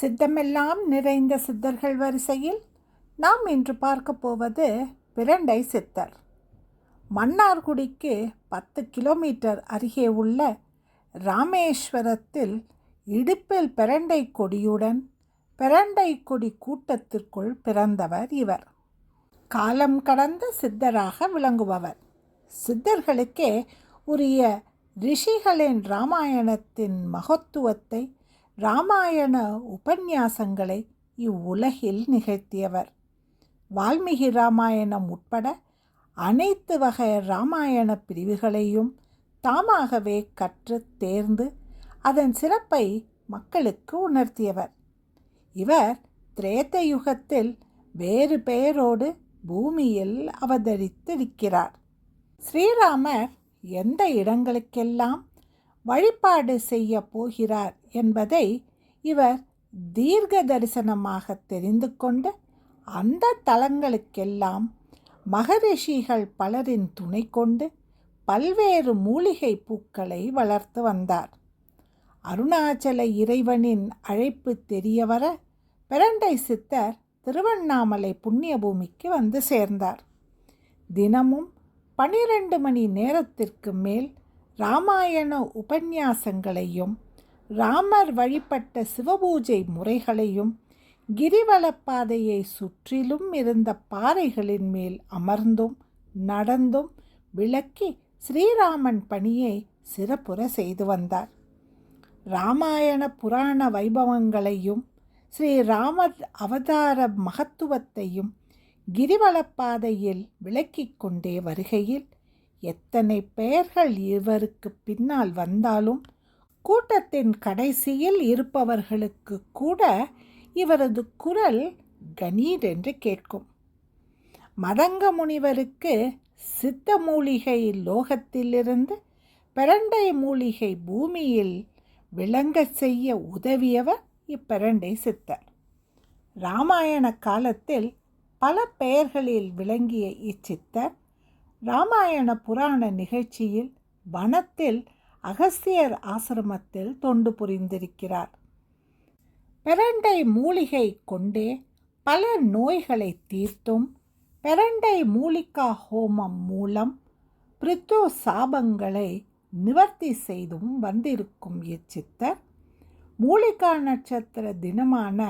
சித்தமெல்லாம் நிறைந்த சித்தர்கள் வரிசையில் நாம் இன்று பார்க்க போவது பிரண்டை சித்தர். மன்னார்குடிக்கு பத்து கிலோமீட்டர் அருகே உள்ள ராமேஸ்வரத்தில் இடுப்பில் பிரண்டை கொடியுடன் பிரண்டை கொடி கூட்டத்திற்குள் பிறந்தவர் இவர். காலம் கடந்த சித்தராக விளங்குபவர். சித்தர்களுக்கே உரிய ரிஷிகளின் ராமாயணத்தின் மகத்துவத்தை ராமாயண உபன்யாசங்களை இவ்வுலகில் நிகழ்த்தியவர். வால்மீகி ராமாயணம் உட்பட அனைத்து வகை ராமாயண பிரிவுகளையும் தாமாகவே கற்று தேர்ந்து அதன் சிறப்பை மக்களுக்கு உணர்த்தியவர். இவர் திரேத்த யுகத்தில் வேறு பெயரோடு பூமியில் அவதரித்திருக்கிறார். ஸ்ரீராமர் எந்த இடங்களுக்கெல்லாம் வழிபாடு செய்ய போகிறார் என்பதை இவர் தீர்க்க தரிசனமாக தெரிந்து கொண்டு அந்த தலங்களுக்கெல்லாம் மகரிஷிகள் பலரின் துணை கொண்டு பல்வேறு மூலிகை பூக்களை வளர்த்து வந்தார். அருணாச்சல இறைவனின் அழைப்பு தெரியவர பிரண்டை சித்தர் திருவண்ணாமலை புண்ணிய பூமிக்கு வந்து சேர்ந்தார். தினமும் பனிரெண்டு மணி நேரத்திற்கு மேல் ராமாயண உபன்யாசங்களையும் ராமர் வழிபட்ட சிவபூஜை முறைகளையும் கிரிவலப்பாதையை சுற்றிலும் இருந்த பாறைகளின் மேல் அமர்ந்தும் நடந்தும் விளக்கி ஸ்ரீராமன் பணியை சிறப்புற செய்து வந்தார். ராமாயண புராண வைபவங்களையும் ஸ்ரீராமர் அவதார மகத்துவத்தையும் கிரிவலப்பாதையில் விளக்கிக் கொண்டே வருகையில் எத்தனை பெயர்கள் இவருக்கு பின்னால் வந்தாலும் கூட்டத்தின் கடைசியில் இருப்பவர்களுக்கு கூட இவரது குரல் கணீர் என்று கேட்கும். மதங்க முனிவருக்கு சித்த மூலிகை லோகத்திலிருந்து பிரண்டை மூலிகை பூமியில் விளங்க செய்ய உதவியவர் இப்பிரண்டை சித்தர். ராமாயண காலத்தில் பல பெயர்களில் விளங்கிய இச்சித்தர் ராமாயண புராண நிகழ்ச்சியில் வனத்தில் அகஸ்தியர் ஆசிரமத்தில் தொண்டு புரிந்திருக்கிறார். பிரண்டை மூலிகை கொண்டே பல நோய்களை தீர்த்தும் பிரண்டை மூலிகா ஹோமம் மூலம் பிரித்து சாபங்களை நிவர்த்தி செய்தும் வந்திருக்கும் இச்சித்தர். மூலிகா நட்சத்திர தினமான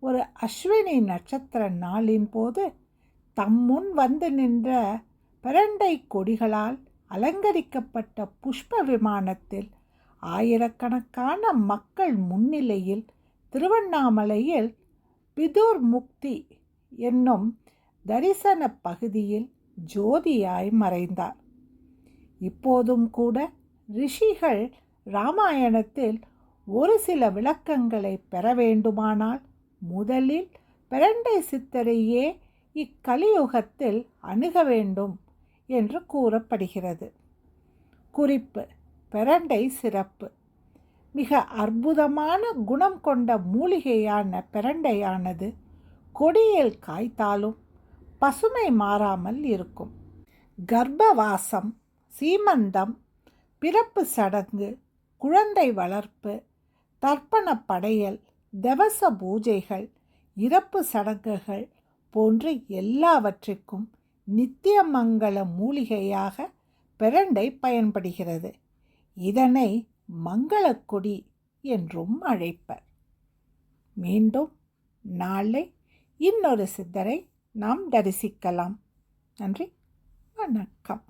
ஒரு அஸ்வினி நட்சத்திர நாளின் போது தம்முன் வந்து நின்ற பரண்டை கொடிகளால் அலங்கரிக்கப்பட்ட புஷ்ப விமானத்தில் ஆயிரக்கணக்கான மக்கள் முன்னிலையில் திருவண்ணாமலையில் பிதுர் முக்தி என்னும் தரிசன பகுதியில் ஜோதியாய் மறைந்தார். இப்போதும் கூட ரிஷிகள் ராமாயணத்தில் ஒரு சில விளக்கங்களை பெற வேண்டுமானால் முதலில் பிரண்டை சித்தரையே இக்கலியுகத்தில் அணுக வேண்டும். என்று கூறப்படுகிறது. குறிப்பு பிரண்டை சிறப்பு. மிக அற்புதமான குணம் கொண்ட மூலிகையான பிரண்டையானது கொடியில் காய்த்தாலும் பசுமை மாறாமல் இருக்கும். கர்ப்பவாசம் சீமந்தம் பிறப்பு சடங்கு குழந்தை வளர்ப்பு தர்ப்பண படையல் தவச பூஜைகள் இறப்பு சடங்குகள் போன்ற எல்லாவற்றிற்கும் நித்தியமங்கல மூலிகையாக பிரண்டை பயன்படுகிறது. இதனை மங்களக்கொடி என்றும் அழைப்பர். மீண்டும் நாளை இன்னொரு சித்தரை நாம் தரிசிக்கலாம். நன்றி வணக்கம்.